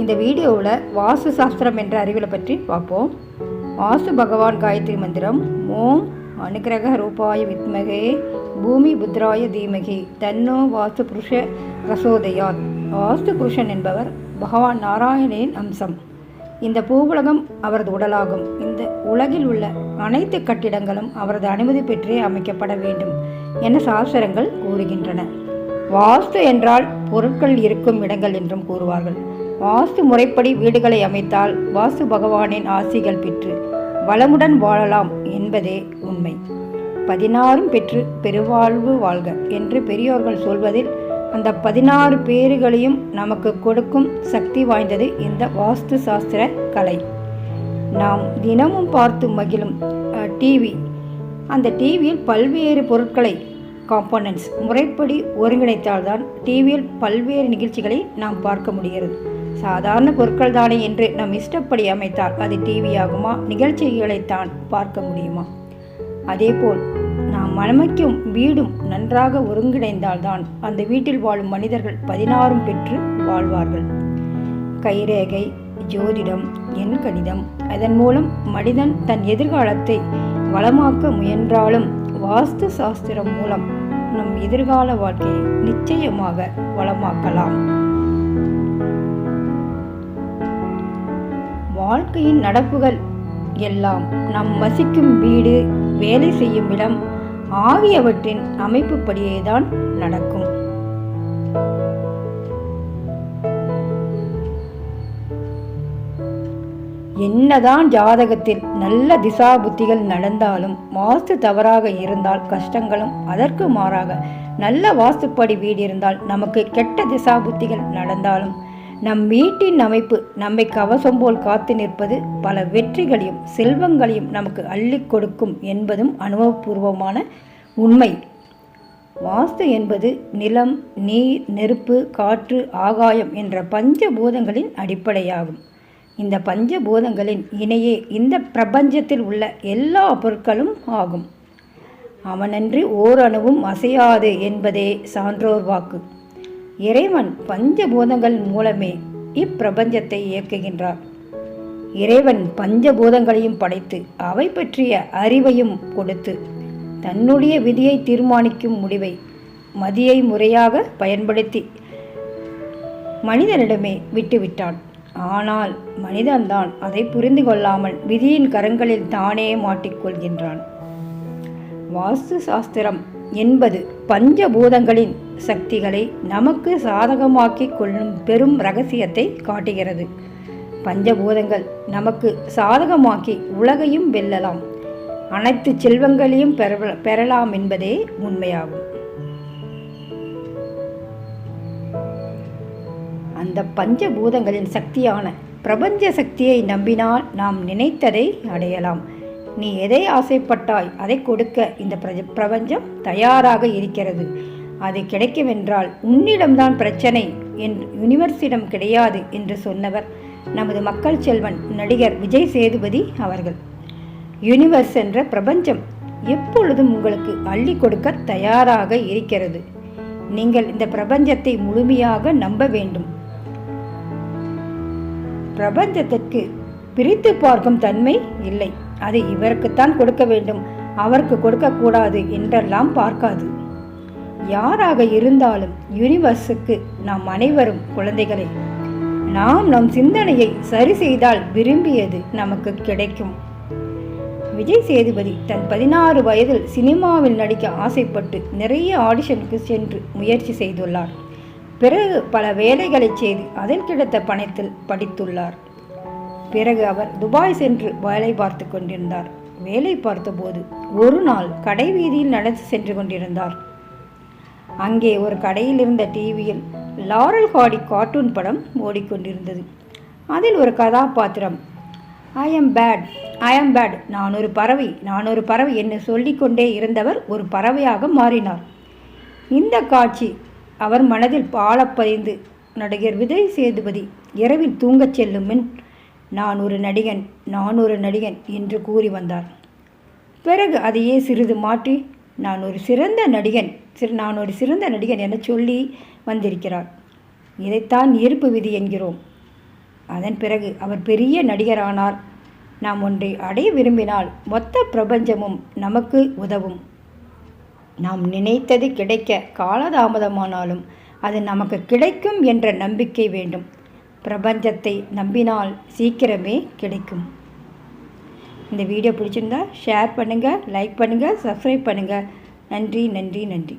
இந்த வீடியோவில் வாஸ்து சாஸ்திரம் என்ற அறிவியலை பற்றி பார்ப்போம். வாஸ்து பகவான் காயத்ரி மந்திரம் ஓம் அனுக்கிரக ரூபாய வித்மகே பூமி புத்ராய தீமகி தன்னோ வாஸ்து புருஷ ரசோதையார் வாஸ்து புருஷன் என்பவர் பகவான் நாராயணனின் அம்சம். இந்த பூவுலகம் அவரது உடலாகும். இந்த உலகில் உள்ள அனைத்து கட்டிடங்களும் அவரது அனுமதி பெற்றே அமைக்கப்பட வேண்டும் என சாஸ்திரங்கள் கூறுகின்றன. வாஸ்து என்றால் பொருட்கள் இருக்கும் இடங்கள் என்றும் கூறுவார்கள். வாஸ்து முறைப்படி வீடுகளை அமைத்தால் வாஸ்து பகவானின் ஆசிகள் பெற்று வளமுடன் வாழலாம் என்பதே உண்மை. பதினாறும் பெற்று பெருவாழ்வு வாழ்க என்று பெரியோர்கள் சொல்வதில் அந்த பதினாறு பேறுகளையும் நமக்கு கொடுக்கும் சக்தி வாய்ந்தது இந்த வாஸ்து சாஸ்திர கலை. நாம் தினமும் பார்த்து மகிழும் டிவி அந்த டிவியில் பல்வேறு பொருட்களை காம்போனன்ட்ஸ் முறைப்படி ஒருங்கிணைத்தால்தான் டிவியில் பல்வேறு நிகழ்ச்சிகளை நாம் பார்க்க முடிகிறது. சாதாரண பொருட்கள் தானே என்று நம் இஷ்டப்படி அமைத்தால் அது டிவியாகுமா? நிகழ்ச்சிகளைத்தான் பார்க்க முடியுமா? அதேபோல் நாம் மனமைக்கும் வீடும் நன்றாக ஒருங்கிணைந்தால்தான் அந்த வீட்டில் வாழும் மனிதர்கள் பதினாறும் பெற்று வாழ்வார்கள். கைரேகை ஜோதிடம் எண் கணிதம் அதன் மூலம் மனிதன் தன் எதிர்காலத்தை வளமாக்க முயன்றாலும் வாஸ்து சாஸ்திரம் மூலம் நம் எதிர்கால வாழ்க்கையை நிச்சயமாக வளமாக்கலாம். வாழ்க்கையின் நடப்புகள் எல்லாம் நம் வசிக்கும் வீடு வேலை செய்யும் இடம் ஆகியவற்றின் அமைப்புப்படியே தான் நடக்கும். என்னதான் ஜாதகத்தில் நல்ல திசா புத்திகள் நடந்தாலும் வாஸ்து தவறாக இருந்தால் கஷ்டங்களும் அதற்கு மாறாக நல்ல வாஸ்துப்படி வீடு இருந்தால் நமக்கு கெட்ட திசா புத்திகள் நடந்தாலும் நம் வீட்டின் அமைப்பு நம்மை கவசம் போல் காத்து நிற்பது பல வெற்றிகளையும் செல்வங்களையும் நமக்கு அள்ளி கொடுக்கும் என்பதும் அனுபவபூர்வமான உண்மை. வாஸ்து என்பது நிலம் நீர் நெருப்பு காற்று ஆகாயம் என்ற பஞ்சபூதங்களின் அடிப்படையாகும். இந்த பஞ்சபூதங்களின் இணையே இந்த பிரபஞ்சத்தில் உள்ள எல்லா பொருட்களும் ஆகும். அவனன்றி ஓரணுவும் அசையாது என்பதே சான்றோர் வாக்கு. இறைவன் பஞ்சபூதங்கள் மூலமே இப்பிரபஞ்சத்தை இயக்குகின்றார். இறைவன் பஞ்சபூதங்களையும் படைத்து அவை பற்றிய அறிவையும் கொடுத்து தன்னுடைய விதியை தீர்மானிக்கும் முடிவை மதியை முறையாக பயன்படுத்தி மனிதனிடமே விட்டுவிட்டான். ஆனால் மனிதன்தான் அதை புரிந்து கொள்ளாமல் விதியின் கரங்களில் தானே மாட்டிக்கொள்கின்றான். வாஸ்து சாஸ்திரம் என்பது பஞ்சபூதங்களின் சக்திகளை நமக்கு சாதகமாக்கி கொள்ளும் பெரும் ரகசியத்தை காட்டுகிறது. பஞ்சபூதங்கள் நமக்கு சாதகமாக்கி உலகையும் வெல்லலாம். அனைத்து செல்வங்களையும் பெறலாம் என்பதே உண்மையாகும். அந்த பஞ்சபூதங்களின் சக்தியான பிரபஞ்ச சக்தியை நம்பினால் நாம் நினைத்ததை அடையலாம். நீ எதை ஆசைப்பட்டாய்? அதை கொடுக்க இந்த பிரஜ பிரபஞ்சம் தயாராக இருக்கிறது. அது கிடைக்குமென்றால் உன்னிடம்தான் பிரச்சனை என் யூனிவர்ஸிடம் கிடையாது என்று சொன்னவர் நமது மக்கள் செல்வன் நடிகர் விஜய் சேதுபதி அவர்கள். யூனிவர்ஸ் என்ற பிரபஞ்சம் எப்பொழுதும் உங்களுக்கு அள்ளி கொடுக்க தயாராக இருக்கிறது. நீங்கள் இந்த பிரபஞ்சத்தை முழுமையாக நம்ப வேண்டும். பிரபஞ்சத்திற்கு பிரித்து பார்க்கும் தன்மை இல்லை. அது இவருக்குத்தான் கொடுக்க வேண்டும். அவருக்கு கொடுக்கக்கூடாது என்றெல்லாம் பார்க்காது. யாராக இருந்தாலும் யூனிவர்ஸுக்கு நாம் அனைவரும் குழந்தைகளே. நாம் நம் சிந்தனையை சரி செய்தால் விரும்பியது நமக்கு கிடைக்கும். விஜய் சேதுபதி தன் பதினாறு வயதில் சினிமாவில் நடிக்க ஆசைப்பட்டு நிறைய ஆடிஷனுக்கு சென்று முயற்சி செய்துள்ளார். பிறகு பல வேலைகளை செய்து அதில் கிடைத்த பணத்தில் படித்துள்ளார். பிறகு அவர் துபாய் சென்று வேலை பார்த்து கொண்டிருந்தார். வேலை பார்த்தபோது ஒரு நாள் கடை வீதியில் நடந்து சென்று கொண்டிருந்தார். அங்கே ஒரு கடையில் இருந்த டிவியில் லாரல் ஹாடி கார்ட்டூன் படம் ஓடிக்கொண்டிருந்தது. அதில் ஒரு கதாபாத்திரம் I am bat I am bat நான் ஒரு பறவை நான் ஒரு பறவை என்று சொல்லிக்கொண்டே இருந்தவர் ஒரு பறவையாக மாறினார். இந்த காட்சி அவர் மனதில் பாலப்பதிந்து நடிகர் விஜய் சேதுபதி இரவில் தூங்கச் செல்லும் முன் நான் ஒரு நடிகன் நான் ஒரு நடிகன் என்று கூறி வந்தார். பிறகு அதையே சிறிது மாற்றி நான் ஒரு சிறந்த நடிகன் சிறு நான் ஒரு சிறந்த நடிகன் என சொல்லி வந்திருக்கிறார். இதைத்தான் ஈர்ப்பு விதி என்கிறோம். அதன் பிறகு அவர் பெரிய நடிகரானார். நாம் ஒன்றை அடைய விரும்பினால் மொத்த பிரபஞ்சமும் நமக்கு உதவும். நாம் நினைத்தது கிடைக்க காலதாமதமானாலும் அது நமக்கு கிடைக்கும் என்ற நம்பிக்கை வேண்டும். பிரபஞ்சத்தை நம்பினால் சீக்கிரமே கிடைக்கும். இந்த வீடியோ பிடிச்சிருந்தா ஷேர் பண்ணுங்கள் லைக் பண்ணுங்கள் சப்ஸ்கிரைப் பண்ணுங்கள் நன்றி நன்றி நன்றி.